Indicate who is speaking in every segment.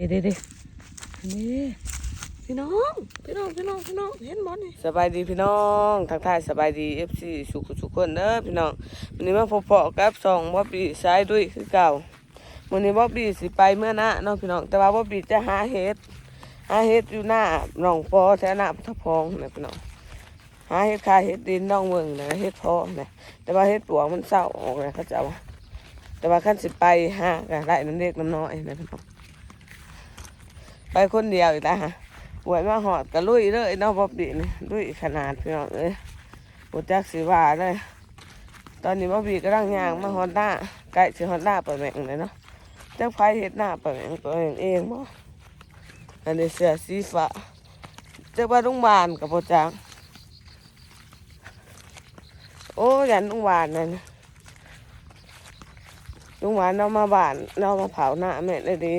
Speaker 1: เด็ดเด็ดนี่พี่น้อง พี่น้อง พี่น้อง พี่น้อง เห็นบอลนี่สบายดีพี่น้องทักทายสบายดีเอฟซีสุขสุขคนเด้อพี่น้องวันนี้มาพบปะกับสองบ๊อบบี้สายด้วยคือเก่าวันนี้บ๊อบบี้สิไปเมื่อหน้าเนาะพี่น้องแต่ว่าบ๊อบบี้จะหาเห็ดหาเห็ดอยู่หน้าหนองปอแถวหน้าพุทธพองนะพี่น้องหาเห็ดคาเห็ดดินน้องเมืองนะเห็ดพอนะแต่ว่าเห็ดปวงมันเศร้าออกนะเขาจะว่าแต่ว่าขั้นสิไปหาก็ได้น้ำเล็กน้ำน้อยนะพี่น้อง ไปคนเดียวอีกแล้วฮะหวยมาหอดกระลุยเลยเนาะบ๊อบบี้นี่ลุยขนาดพี่น้องเอ้ยบจักสิว่าเลย ตอนนี้บ๊อบบี้กำลังย่างมาฮอดหน้าใกล้สิฮอดหน้าเปิดแมงเลยเนาะจักไฟเฮ็ดหน้าเปิดแมงเปิดแมงเองบ่อันนี้เสื้อสีฟ้าจักว่าลุงบานกับโปจังโอ้ยันลุงบานนั่นลุงบานเรามาบานเรามาเผาหน้าแม่เลยดี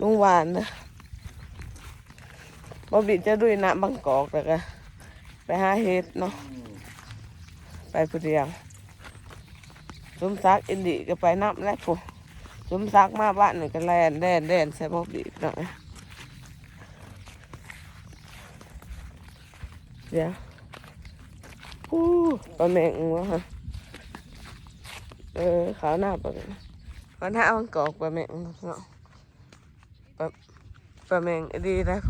Speaker 1: ลุงหวานนะบอบิจะด้วยน้ำบางกอกแล้วก็ไปหาเห็ดเนาะไปผู้เดียวสมซักอินดีก็ไปนับแล้วผู้สมซักมาบ้านหนี่งก็แลนแดนแดนใส่บอบิหน่อยเดี๋ยวอู้ปลาแมงวะฮะเออขาวหน้าปลาแมงขาวหน้าบางกอกปลาแมงเนาะ ปลาแมงดีแล้ว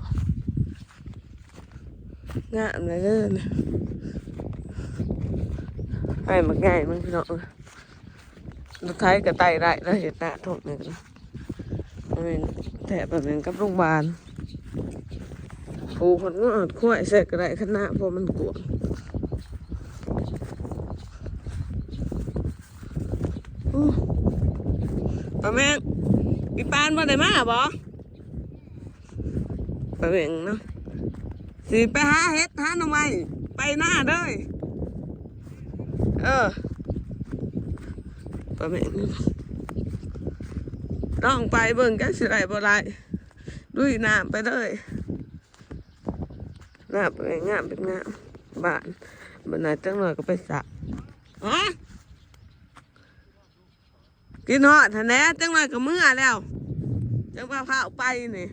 Speaker 1: งามเลยเด้อนะให้มาง่ายมันพี่น้องรถไทยกับไตได้แล้วเห็ดหน้าทกนี่กันปลาแมงแถบปลาแมงกับโรงพยาบาลผูคนก็อดขั้วเสร็จก็ได้ขนาดเพราะมันกวงอู้ปลาแมงอีปานมาได้มาบ่ ไปเบ่งเนาะสิไปหาเห็ดหาหน่อไม้ไปหน้าเด้ยเออไปเบ่งต้องไปเบิ่งแกสิไรบ่ไรดุยน้ำไปเลยน้ำเป็นงามเป็นงามบ้านบ้านไหนจังหน่อยก็ไปสระฮะกินหอดทะแหน่จังหน่อยก็เมื่อแล้วจังว่าพาไปนี่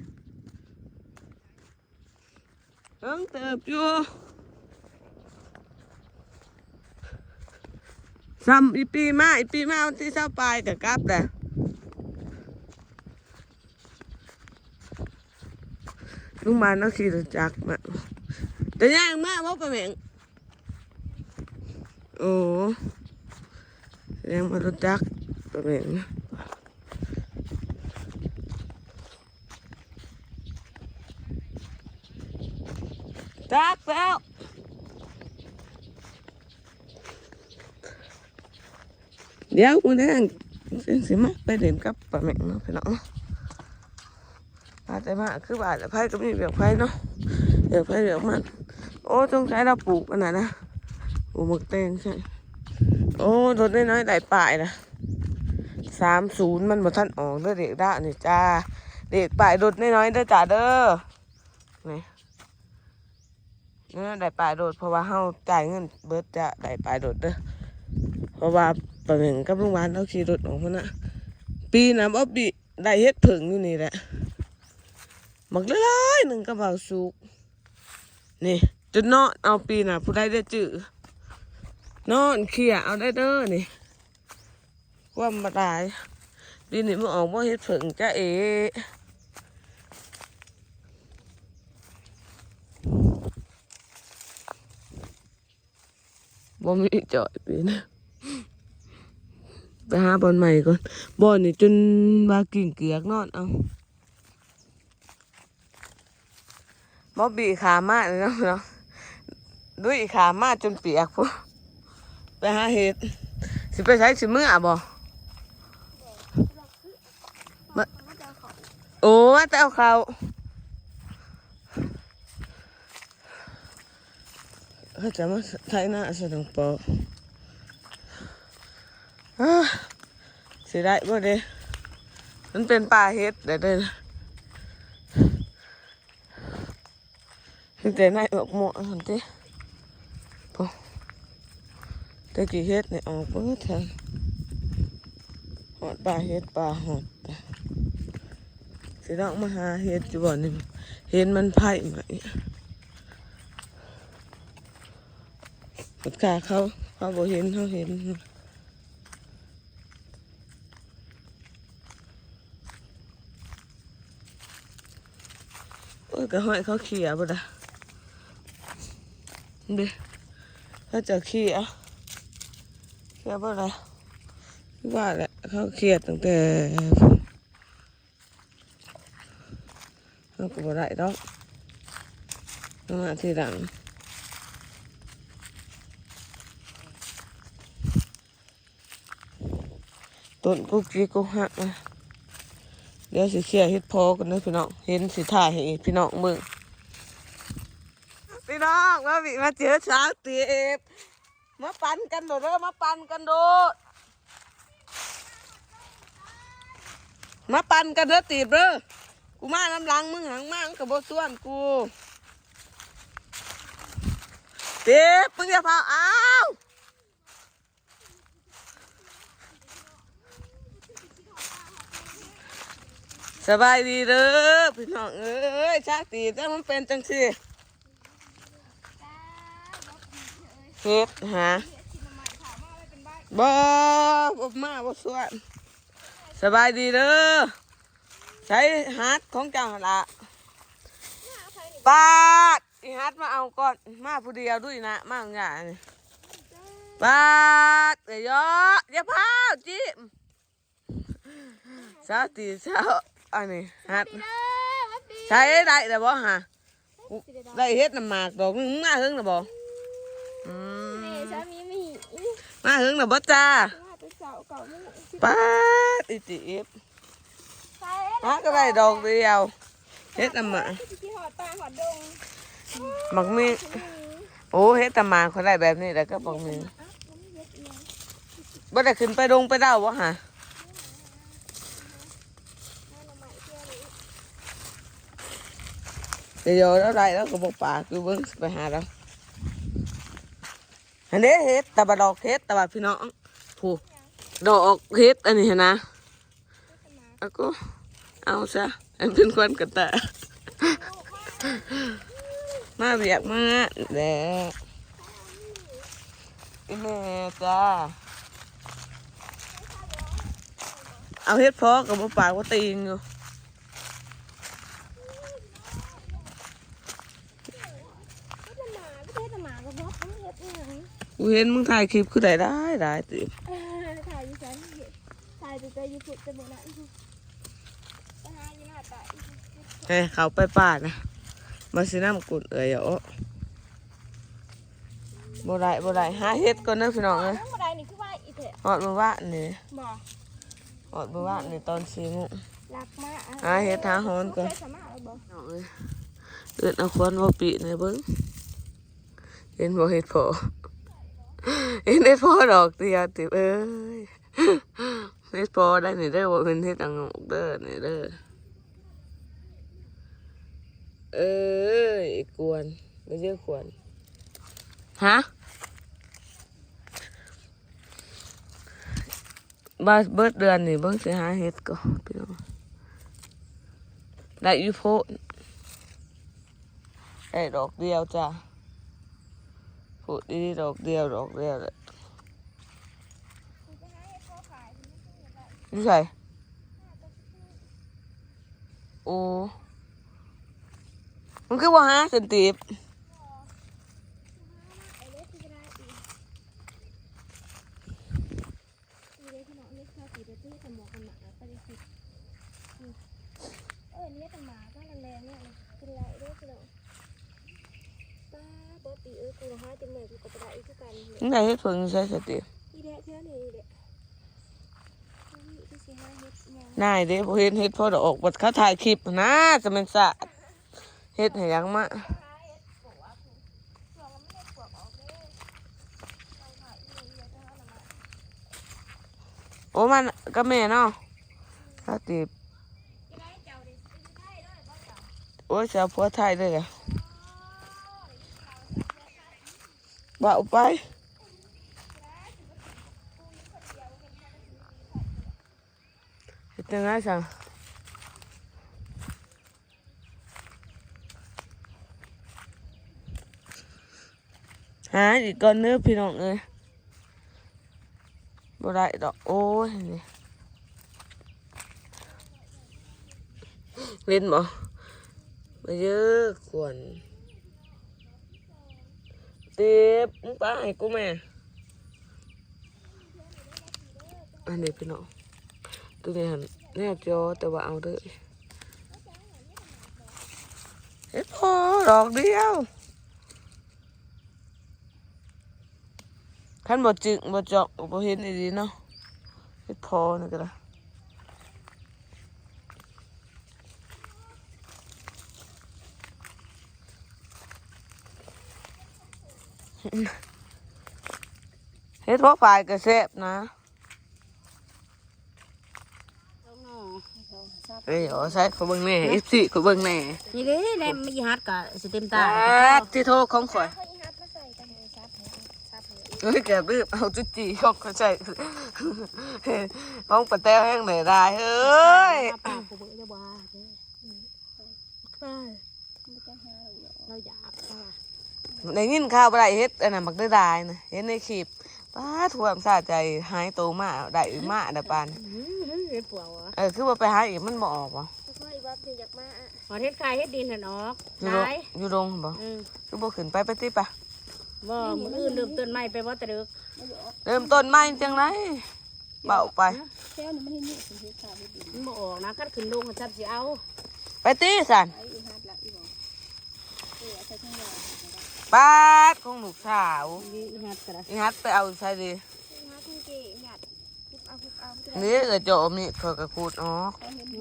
Speaker 1: เอิงเติบอยู่ซ้ำอีปีมาอีปีมาวันที่เช้าปลายแต่กลับแต่ลุงมานเอาขี่รถจักรมาแต่ย่างมาว่าประเหมงโอ้ยังมารถจักรประเหมง รแล้วเดี๋ยวมึงได้สิสิมาไปเด่นกับป้าแม่งเนาะพี่น้องอาจจะมาคือบาดแต่ไพ่ก็มีเบียกไพ่เนาะเบียกไพ่เบียกมัน โอ้จงใช้เราปลูกอันนั้นนะปลูกหมึกแตงใช่โอ้รถน้อยๆได้ป่ายนะสามศูนย์มันบ่ทันออกเด้อเด็กด้านี่จ้า เด็กป่ายรถน้อยๆเด้อจ้าเด้อนี่ เนี่ยได้ป่ายรถเพราะว่าเฮาจ่ายเงินเบิดจะได้ป่ายรถเด้อเพราะว่าปะเม่งกับลุงหวานเราขี่รถออกมานะปีน่ะบ๊อบบี้ได้เฮ็ดผึ่งอยู่นี่แหละหมักเลยหนึ่งกระเป๋าสุกนี่จนนอนเอาปีน่ะผู้ใดได้จื้อนอนเขี่ยเอาได้เด้อนี่ว่ามาตายปีนี้มันออกว่าเฮ็ดผึ่งจ้าเอ๋ บ่มีจอยปีนะไปหาบอลใหม่ก่อนบอลนี่จนว่ากิ่งเกือกนอนเอาบอบบี้ขามาเลยเนาะเนาะด้วยขามาจนเปียกพวกไปหาเห็ดสิไปใช้สิมืออะบอมาโอ้มาแต่เอาเขา เขาจะมาไทยหน้าสนองปออ้าสิได้บ่เด้มันเป็นปลาเฮ็ดเด้อเด้อตั้งแต่ในบอกหมอหันติพอแต่กี่เฮ็ดเนี่ยออกเบิดทางหอดปลาเฮ็ดปลาหอดสิน้องมาหาเห็ดอยู่บ่นี่เห็นมันไผ่ไหม ปดกาเขาเขาบ่เห็นเขาเห็นโอ้ยก็ห้อยเขาเขี่ยบ่ได้เด้เขาจะเขี่ยเขี่ยบ่ได้ว่าแหละเขาเขี่ยตั้งแต่พุ่น nó cũng lại đó nó lại thì đặng tuần cô kia cô hạ mà เดี๋ยวสิเคลียเฮ็ดพอกันเด้อพี่น้องเห็นสิถ่ายให้พี่น้องมึงพี่น้องมาวิมาเจอช้างตีเอฟมาปั่นกันโดดเด้อมาปั่นกันโดดมาปั่นกันเด้อตีบเด้อกูมาน้ำลังมึงหังมามึงกับบส่วนกูเด็บมึงอย่าพาอ้าว สบายดีเด้อพี่น้องเอ้ยชาติแต่มันเป็นจังสิเฮ็ดฮะบ่บ่มาบ่สวนสบายดีเด้อใช้ฮัทของเจ้าหั่นละปาดอีฮัทมาเอาก่อนมาผู้เดียวด้วยนะมาอย่างนี้ปาดเดี๋ยวเยอะอย่าพาวจิ้มสาวตีสาว อันนี้ฮัทใช้ได้แต่บ่ฮะได้เฮ็ดน้ำหมากดอกนึงมาหึงนะบ่อืม
Speaker 2: นี่สามีมี
Speaker 1: มาหึงนะบ่จ้า
Speaker 2: ว่าเป็นเสาเก่ามึง
Speaker 1: ปาดอีจีบ
Speaker 2: ใช่
Speaker 1: ฮะก็ได้ดอกเดียวเฮ็ดน้ำหมาก
Speaker 2: ที่หอดตาหอดดง
Speaker 1: หมักมีโอ้เฮ็ดแตหมาเขาได้แบบนี้แล้วก็หมักมีบ่ได้ขึ้นไปดงไปเด้าบ่ฮะ เดี๋ยวเราได้แล้วก็บอกป่ากคือเบิ่งไปหาเราอันนี้เฮ็ดตะบะดอกเฮ็ดตะบะพี่น้องผู้ดอกเฮ็ดอันนี้นะอาก็เอาซะอันเป็นควันกระตะมาเบียกมาแหละอีแม่จ้าเอาเฮ็ดพอกับบ่ปากว่าตีนอยู่
Speaker 2: ก็จะหมาก็เทศหมาก็บอกเขาเฮ็ดอีหยัง
Speaker 1: กู เห็นมึงถ่ายคลิปคือได้ได้ได้ติ
Speaker 2: เออถ่ายอยู่ฉันถ่ายจะเจอยูทูบจะเหมือนอะไรไปหาอยู่หน้าตาอีก
Speaker 1: เฮ้ยเขาไปป่านะ มาสิน้ำกุดเอ๋ยเอาบ่ได้บ่ได้หาเฮ็ดก่อนเด้อพี่น้องเอ้ย
Speaker 2: ทั้งบันไดนี่คือว่าอีเถอะ
Speaker 1: ฮอดมื้อวานนี่
Speaker 2: บ่
Speaker 1: ฮอดมื้อวานนี่ตอน4โมง
Speaker 2: รักมาก
Speaker 1: หาเฮ็ดหาหอนก่อน
Speaker 2: เคยสามารถเอาบ่
Speaker 1: น้องเอ้ยเอิ้นเอาควันบ่ปีนี่เบิ่งเห็นบ่เฮ็ดพอ เห็นเฮ็ดพอดอกเดียวติเอ้ยเฮ็ดพอได้นี่เด้อบ่เป็นเฮ็ดอังงกเด้อนี่เด้อเอ้ยกวนไม่ใช่กวนฮะบ้าเบิดเดือนนี่เบิ่งสิหาเฮ็ดก็พี่น้องได้อยู่โพได้ดอกเดียวจ้ะ พูดดีๆดอกเดียวดอกเดียวเลยนี่ใช่โอ้ มันคือว่าหาสันติบ
Speaker 2: ไอ้เล็กที่จะได้อีกอีเล็กที่น้องเล็กชอบสีเด็ดที่สมองกันหมาไปเลยสิเออเลี้ยงกันหมาก็แรงๆเนี่ยเป็นไรเด้อพี่น้องป้าปกติเออกูละห้าจังเลยกูก็ไปได้อีกคือกั นเนี่ย
Speaker 1: นี่ได้เฮ็ดเพิ่งใช่สันติบ
Speaker 2: อีเด็กเท่านี้เด็กนี่คือสิห้าเฮ็ดหยัง
Speaker 1: นายเด้บ่เห็นเฮ็ดพอดอกบัดเขาถ่ายคลิปนะจะเป็นสะเฮ็ดให้หยังมาโอ้มันก็แม่เนาะถ้าติบโอ้ยจะเอาผัวไทยเลยเหรอบ่ bạo vai từng ai sao หาอีกก้อนเนื้อพี่น้องเลยบ่ได้ดอกโอ้ยนี่เล่นบ่มาเยอะกวน ต็บมึงไปให้กูแม่ อันนี้พี่น้องตัวนี้หันแนวจอแต่ว่าเอาด้อเฮ็ดพอดอกเดียวท่านบ่จึงบ่จาะบ่เห็นอีดีเนาะเฮ็ดพอนี่ก็ได้ เฮ็ดพอฝ่ายก็แซ่บนะเอ้ยเอาใส่เขาเบิ่งแหน่อีสิเขาเบิ่งแหน่
Speaker 3: นี่เด้แนมมีฮัดกะสิเต็มตา
Speaker 1: อ่าที่โทรของข่อย
Speaker 2: เขาอีฮัดมาใส่กันเลยซับให้ซับให้
Speaker 1: เฮ้ยแกรีบเอาจุดจีของเขาใส่ของปะแต้วแห้งไหนได้เฮ้ย
Speaker 3: ปากกูเบื่อจะว่าเด้เราอยากเอา ล่ะ
Speaker 1: ได้ยินข่าวบ่ได้เฮ็ดอันนั้นบักได้ได้นะเห็นในคลิปป้าท่วมสาใจหายโตมาได้อีมาได้ปาน
Speaker 3: อื้อเฮ็ดปวดวะ
Speaker 1: เออคือว่าไปหาอีกมันบ่ออกบ่
Speaker 2: แล้วก็อีบับนี่อยากมาอะ
Speaker 3: พอเฮ็ดกายเฮ็ดดินหันออก
Speaker 1: อยู่
Speaker 3: ได้
Speaker 1: โรงอยู่โรงบ่
Speaker 3: อืม
Speaker 1: คือบ่ขึ้นไปไปติปะ
Speaker 3: บ่มื้ออื่นเริ่มต้นใหม่ไปบ่ตะดึก
Speaker 1: เริ่มต้นใหม่จังไดเบาไป
Speaker 2: แค่นี้มันนี่สิเฮ็ดข้าวเฮ็ดดิน
Speaker 3: มันบ่ออกนะคันขึ้นลงก็จับสิเอา
Speaker 1: ไปติสัน
Speaker 2: ไอ้อีฮัดละอีบ่เออใส่ข้างยาว
Speaker 1: ปาดของลูกสาว
Speaker 3: ดีฮัดกะละ
Speaker 1: อีฮัดไปเอาใส่ดิ
Speaker 2: อีฮัดคุณเก๋หยัดคุบเอาคุบเอาจะได้
Speaker 1: นี่เออโจมนี่เขาก็ขูดอ๋อ
Speaker 2: เขาเห็นดี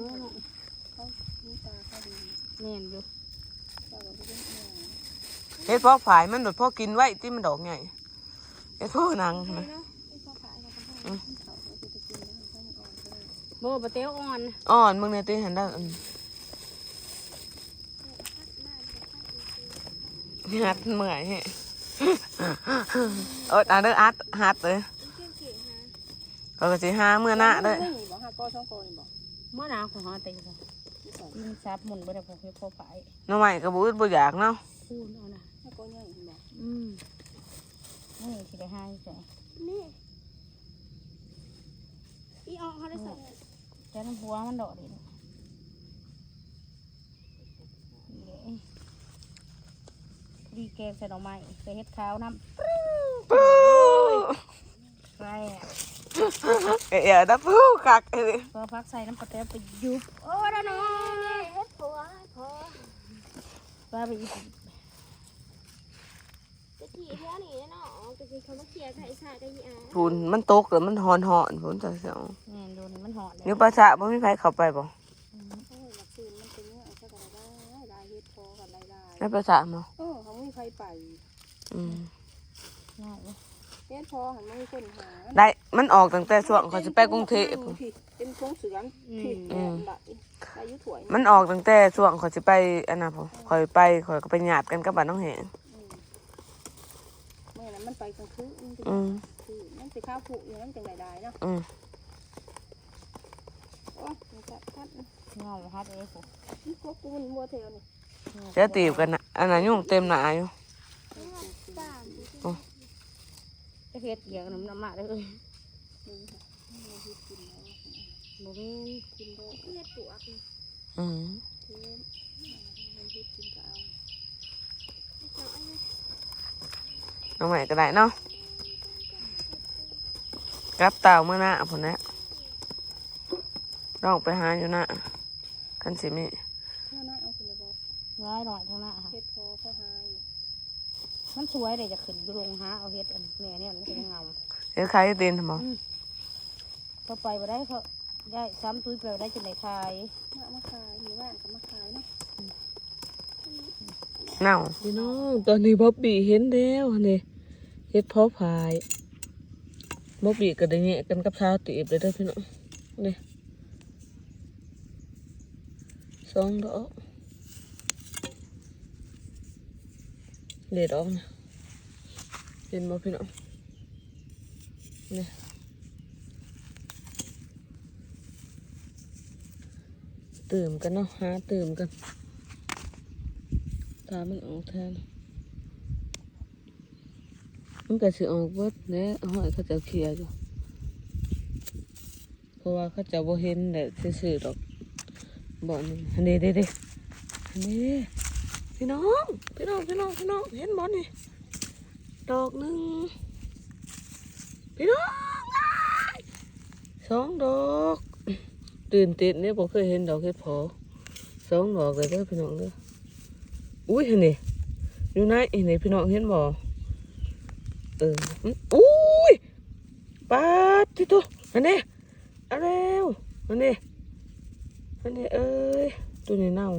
Speaker 2: เขาดูตาเขาดี
Speaker 3: แม่นอยู่
Speaker 2: เขาบอกว่าเป็นเอียง
Speaker 1: เฮ็ดพอกผายมันโดดพอกินไว้ที่มันดอกใหญ่เฮ็ดพอกนาง
Speaker 2: ใช่
Speaker 1: นะ
Speaker 2: เนาะไอ้พ่อขายเราก็ให้เขาเอาไปกินแล้วเขาอ่อนก็ได้
Speaker 3: บ่บ่เตียวอ่อน
Speaker 1: อ่อนมึงในตีหันได้อัน ฮัดเหมื่อยแฮะเอออันเด้ออัดฮัดเลย
Speaker 2: เก่งเก่งฮะ
Speaker 1: เขาก็สิหาเมื่อหน้าเด้อ
Speaker 2: ไม่บอกห้าก้อนสองก้อนบอก
Speaker 3: บ่นาของหาตี
Speaker 2: บอง
Speaker 3: มันซับหมุนบ่ได้พอเฮ็ดพอไป
Speaker 1: หน้องใหม่ก็บ่อึดบ่อยากเนาะ
Speaker 3: คูณเอานะ
Speaker 2: ห้าก้อนใหญ่บอก
Speaker 3: อืมนี่สิได้ให้จ้ะ
Speaker 2: นี่อีออกเขาได้ใส่
Speaker 3: แต่น้ำหัวมันดอกดินี่เด้ ดีแกงใส่ดอกไม้ใส่เฮ็ดขาวน้ำ
Speaker 1: ปู้
Speaker 3: ใส่
Speaker 1: เอ๋ยนะปู้คักเอ้ย
Speaker 3: พอพักใส่น้ำปลาแต้วไปยุบโอ้ดาน้อง
Speaker 2: เฮ็ดผัวพอ
Speaker 3: ปลาไปอีก
Speaker 2: จะขี่เท่านี้เนาะจะขี่เขามาเคลียร์ไอ้ชากับอีอา
Speaker 1: พูนมันตกแล้วมันหอนหอนพูนจังเสียว
Speaker 3: แม่นดูนี่มันหอดเลย
Speaker 1: เดี๋ยวภาษาบ่มีไผเข้าไปบ่
Speaker 2: โอ้ยหลักสูตรมันเป็นเรื่องเอาก็ได้ได้เฮ็ดพอกับลายลาย
Speaker 1: ในภาษาบ่
Speaker 2: เออเขาไม่มีใครไป
Speaker 1: อืม
Speaker 3: ง่ายเลย
Speaker 2: เฮ็ดพอหันไม่มีคนหา
Speaker 1: ได้มันออกตั้งแต่ช่วงเขาสิไปกรุงเทพพู้น
Speaker 2: เป็นพงเสือนผิดแบบแบบอายุถวย
Speaker 1: มันออกตั้งแต่ช่วงเขาสิไปอันน่ะพ่อคอยไปคอยก็ไปหยาดกันกับบ้านน้องแหง
Speaker 2: เมื่อนั้นมันไปกลางคืนมันเป็น
Speaker 1: อืม
Speaker 2: คือมันสิข้าวผูอยู่นั่นจังไดได้เนาะ
Speaker 1: อืม
Speaker 2: โอ้ยมันจะทัด
Speaker 3: เงาฮัดเลยผม
Speaker 2: นี่พวกกูมันมัวเทวนี่
Speaker 1: เสียตีบกันน่ะอันนั้นยุ่งเต็มหน้าอยู่
Speaker 2: บ้าน
Speaker 3: จะเฮ็ดเกี่ยวกับน้ำน้ำมาเลย
Speaker 2: นี่ค่ะมันที่กินแล้ว
Speaker 3: บ่มี
Speaker 2: กินได้เฮ็ดปวกนี่
Speaker 1: อืม
Speaker 2: เฮ็ดมันที่กินก็เอา
Speaker 1: น้องใหม่ก็ได้เนาะกลับเต่าเมื่อหน้าพุ่นแหละลองไปหาอยู่หน้าคันสิมี
Speaker 3: ร้ายหน่อยเท่านั้นค่ะ
Speaker 2: เฮ็ดพอเขาหาอยู่
Speaker 3: มันสวยเลยจะขึ้นอยู่ลงหาเอาเฮ็ดอันแม่เนี่ยมันจะเงา
Speaker 1: เดี๋ยวใครตีนทำบ่
Speaker 3: ก็ไปบ่ได้เขาได้ซ้ำตุ้ยไปบ่ได้จนได้ขาย
Speaker 2: มามาขายหมู่บ้านก็มาขายเนาะ
Speaker 1: เน่าพี่น้องตอนนี้บ๊อบบี้เห็นแล้วนี่เฮ็ดเพาะพายบ๊อบบี้ก็ได้แยกกันกับชาวตีบเลยเด้อพี่น้องนี่สองดอก เด็ดออกนะเห็นบ่พี่น้องนี่ตื่มกันเนาะหาตื่มกันตามันออกแทนมันก็สิออกเบิดแน่ห้อยเขาจะเคลียร์อยู่เพราะว่าเขาจะบ่เห็นแหละซื่อๆดอกบ่นี่อันนี้เด้เด้อันนี้ พี่น้องพี่น้องพี่น้องพี่น้องเห็นบ่นี่ดอกหนึ่งพี่น้องสองดอกตื่นเต้นเนี่ยบ่เคยเห็นดอกเห็ดพอสองดอกเลยเด้อพี่น้องเด้ออุ้ยเห็นนี่อยู่ไหนเห็นนี่พี่น้องเห็นบ่เอออุ้ยปาดที่ตัวอันนี้เอาเร็วอันนี้อันนี้เอ้ยตัวนี้เน่า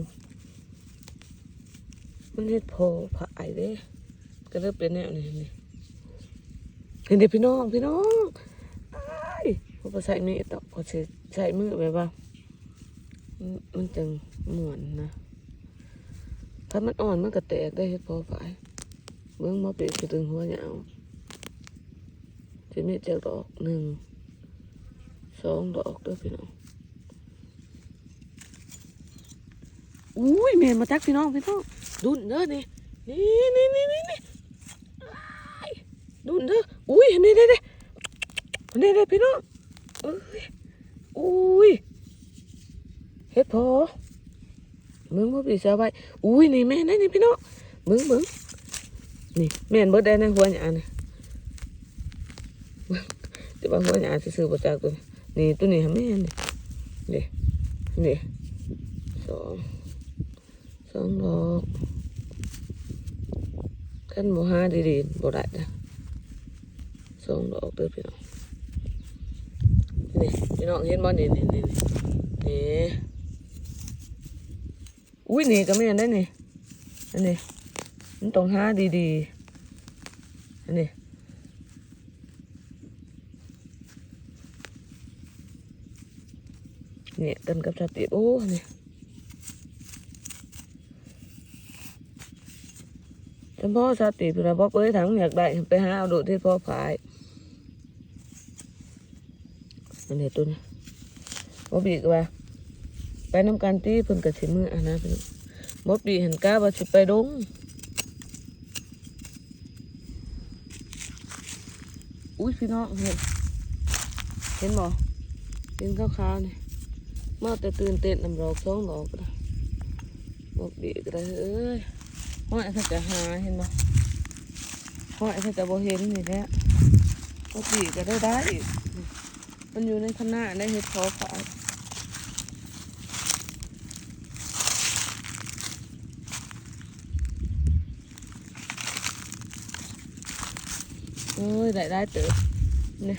Speaker 1: มันเห็ดพอผายเด้ก็เริ่มเป็นแนวนี้เห็นนี่เห็นนี่พี่น้องพี่น้องอ้ยพอใส่มีดดอกพอใส่ใส่มือแบบว่ามันมันจังเหมือนนะ ถ้ามันอ่อนมันก็แตกได้เฮ็ดพอฝ่ายเบิ่งมาเปียบคือถึงหัวเหยาวจะมีเจ้าดอกหนึ่งสองดอกเด้อพี่น้องอุ้ยแม่มาจักพี่น้องพี่น้อง ดุนเด้อนี่นี่นี่นี่นี่นี่ดุนเด้ออุ้ยนี่นี่นี่นี่นี่พี่น้องเอ้ยอุ้ยเฮ็ดพอมึงบ่ปีสาวไว้อุ้ยนี่แม่นี่นี่พี่น้องมึงมึงนี่แม่นเบิดได้ในหัวหยานี่เบิ่งแต่ว่าหัวหยาซื่อๆบ่จักตัวนี่ตัวนี้หาแม่นนี่นี่นี่สอง องดอกคันบ่หาดีๆบ่ได้นะสองดอกเด้อพี่น้องนี่พี่น้องเห็นบ่นี่นี่นี่นี่นี่อุ้ยนี่ก็ไม่อันได้นี่อันนี้มันต้องหาดีๆอันนี้เนี่ยกันกับสติโอ้อันนี่ จำพ่อสติพี่เราบอเอ้ยถังอยากได้ไปหาเอาดูที่พ่อผายอันนี้ตัวนี้บ่บีก็ว่า ไปน้ำกันตีเพิ่นก็สิมืออันนะพี่น้อบ่บีเห็นก้าว่าสิไปดงอุ้ยพี่น้องเห็นเห็นบ่เห็นขาวๆนี่มาแต่ตื่นเต้นนำดอกสองดอกก็ได้บ่บีก็ได้เอ้ย ห้อยเขาจะหาเห็นบ่ห้อยเขาจะบ่เห็นนี่แหละบ่บีก็ได้ได้มันอยู่ในคณะได้เฮ็ดพอขาเอ้ยได้ได้เติบเนี่ย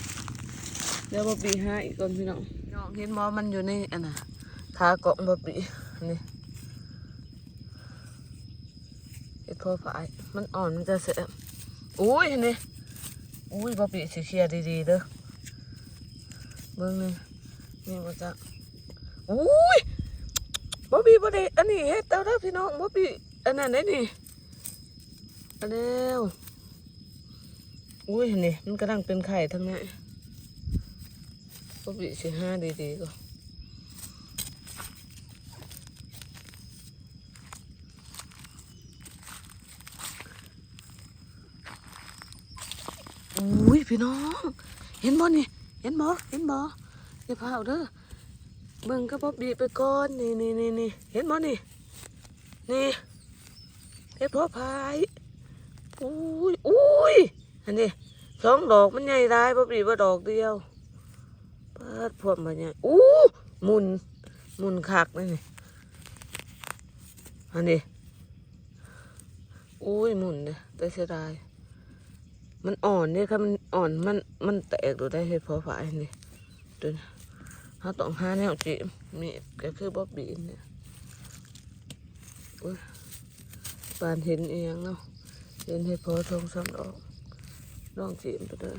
Speaker 1: เดี๋ยวบอบบี้หาอีกก่อนพี่น้องน้องเห็นมอมันอยู่ในอันน่ะทากล่องบอบบี้นี่ เห็ดพอผายมันอ่อนมันจะเสียอุ้ยนี่อุ้ยบอบบี้สีเคลียร์ดีๆเด้อเบิ่งนี่นี่บ่จักอุ้ยบอบบี้บ่ได้อันนี้เฮ็ดเต้าเด้อพี่น้องบอบบี้อันนั้นได้นี่อันเดียวอุ้ยนี่มันกำลังเป็นไข่ทั้งนั้นก็บีสิห้าดีๆก็ อุ้ยพี่น้อง เห็นบ่นี่ เห็นบ่เห็นบ่อย่าพาเอาเด้อเบิ่งก็ป๊อบบีไปก่อนนี่นี่นี่นี่เห็นบ่นี่ นี่เฮ็ดพ่อพายอุ้ยอุ้ยอันนี้สองดอกมันใหญ่ได้ป๊บีว่าดอกเดียวเปิดพวกมันใหญ่อู้หมุนหมุนคักนี่อันนี้อุ้ยหมุนเลยแต่เสียดาย มันอ่อนเนี่ยครับมันอ่อนมันมันแตกดูได้เห็ดพอฝายนี่ดูนะเขาต้องหาแนวจีมีก็คือบ๊อบบี้เนี่ยอุ้ยปานเห็นเองเนาะเห็นเห็ดพอทองสามดอกลองจิ้มไปเลย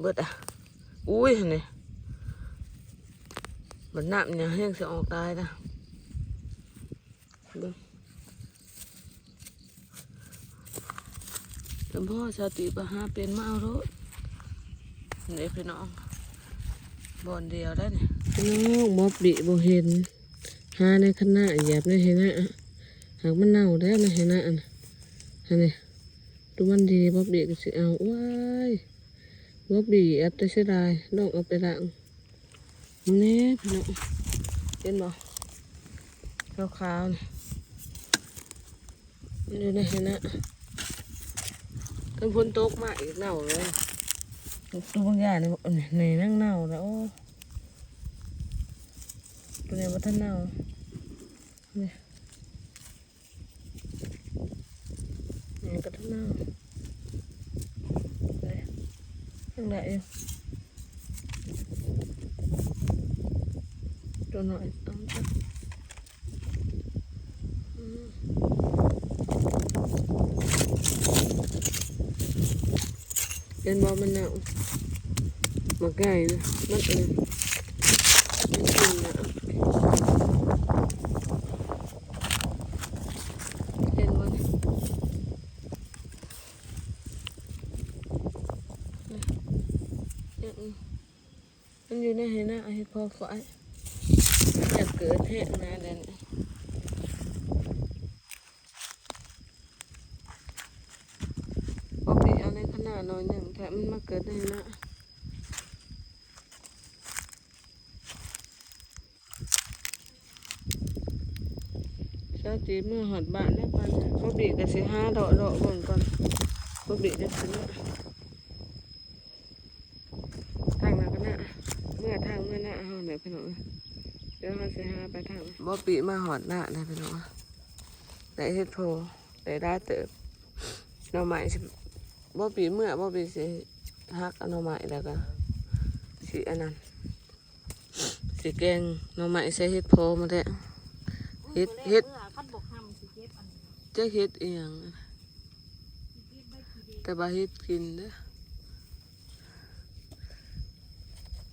Speaker 1: เบิดอะอุ้ยนี่มันน้ำเนี่ยแห้งจะออกได้นะเบิ่งจำพ่อชาติปะหาเป็นมาเอารถนี่พี่น้องบอนเดียวได้เนี่ยพี่น้องมอบดิบ่เห็นหาในขณะหยียบในเห็นนะหากมันเน่าได้ในเห็นนะอันนี้ดูมันดีบอบบี้ก็สิเอาว้ายบ๊อบบี้แอบแต่เสียดายน้องเอาไปล้างนี่พี่น้องเห็นบ่ขาวๆนี่มันอยู่ในเห็นนะ กันฝนตกมาอีกเน่าเลยตัวบางอย่างนี่นี่นี่นั่งเน่าแล้วโอ้ตัวนี้ว่าท่านเน่านี่นี่ก็ท่านเน่านี่ยังได้อยู่ตัวหน่อยเอาจ้ะอืม เป็นบอมันเน่ามาไก่นะมันเออมันกินนะเห็นบอลนี่มันอยู่ในให้หน้าให้พอฝอยอยากเกิดแห้นะเดนปกติเอาในขนาดน้อยหนึ่งแต่ มันมาเกิดในหน้าเช้าจีมือหอดบ้านได้ปันพวกด็กก็สิห้าดอกดอกเบิ่งก่อนพวกเด็กจะซื้อทางนั้นก็น่ะเมื่อทางเมื่อหน้าเฮาเนี่ยพี่น้องเดี๋ยวเราสิห้าไปทางบ่ปีมาหอดหน้าได้พี่น้องได้เฮ็ดโพได้ได้เติบหน่อไม้สิ บ่ปีเมื่อบ่ปีสิฮักอน่อไม้แล้วก็สิอันนั้นสิแกงหน่อไม้ใส่เฮ็ดโพมาแท้เฮ็ดเฮ็ด
Speaker 3: คัดบกห้ำสิเจ็บอันนี้
Speaker 1: จะเฮ็ดเอียงแต่บ่เฮ็ดกินเด้อ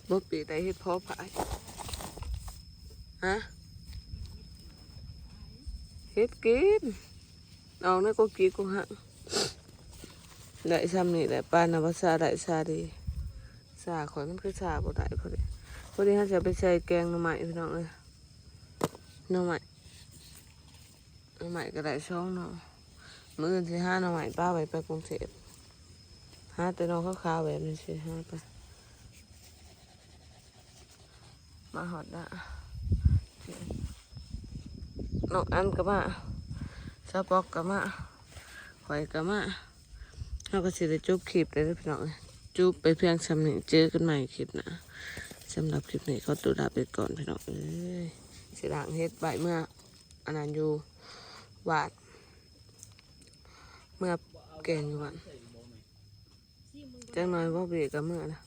Speaker 1: บ่ปีได้เฮ็ดพอผายฮะเฮ็ดกินออกในก็กีกูหัก ได้ซ้ำนี่แหละปานนภาษาได้ซาดีซาข่อยมันคือซาบ่ได้พอดีพอดีเฮาจะไปใส่แกงหน่อไม้พี่น้องเอ้ยหน่อไม้หน่อไม้ก็ได้ช่องเนาะมื้ออื่นสิหาหน่อไม้ป้าไว้ไปกรุงเทพหาแต่น้องขาวๆแบบนี้สิหาไปมาหอดละน้องอันก็มาสะปอกก็มาข่อยก็มา เราก็สิได้จบคลิปเลยเด้อพี่น้องจุบไปเพียงสำนึกเจอกันใหม่คลิปนะสำหรับคลิปนี้ขาตัวลาไปก่อนพี่น้องเอ้ยสิล้างเฮ็ดใบเมื่ออันนั้นอยู่วาด เมื่อแกงอยู่วันจังน้อยว่าเบรกกับเมื่อนะ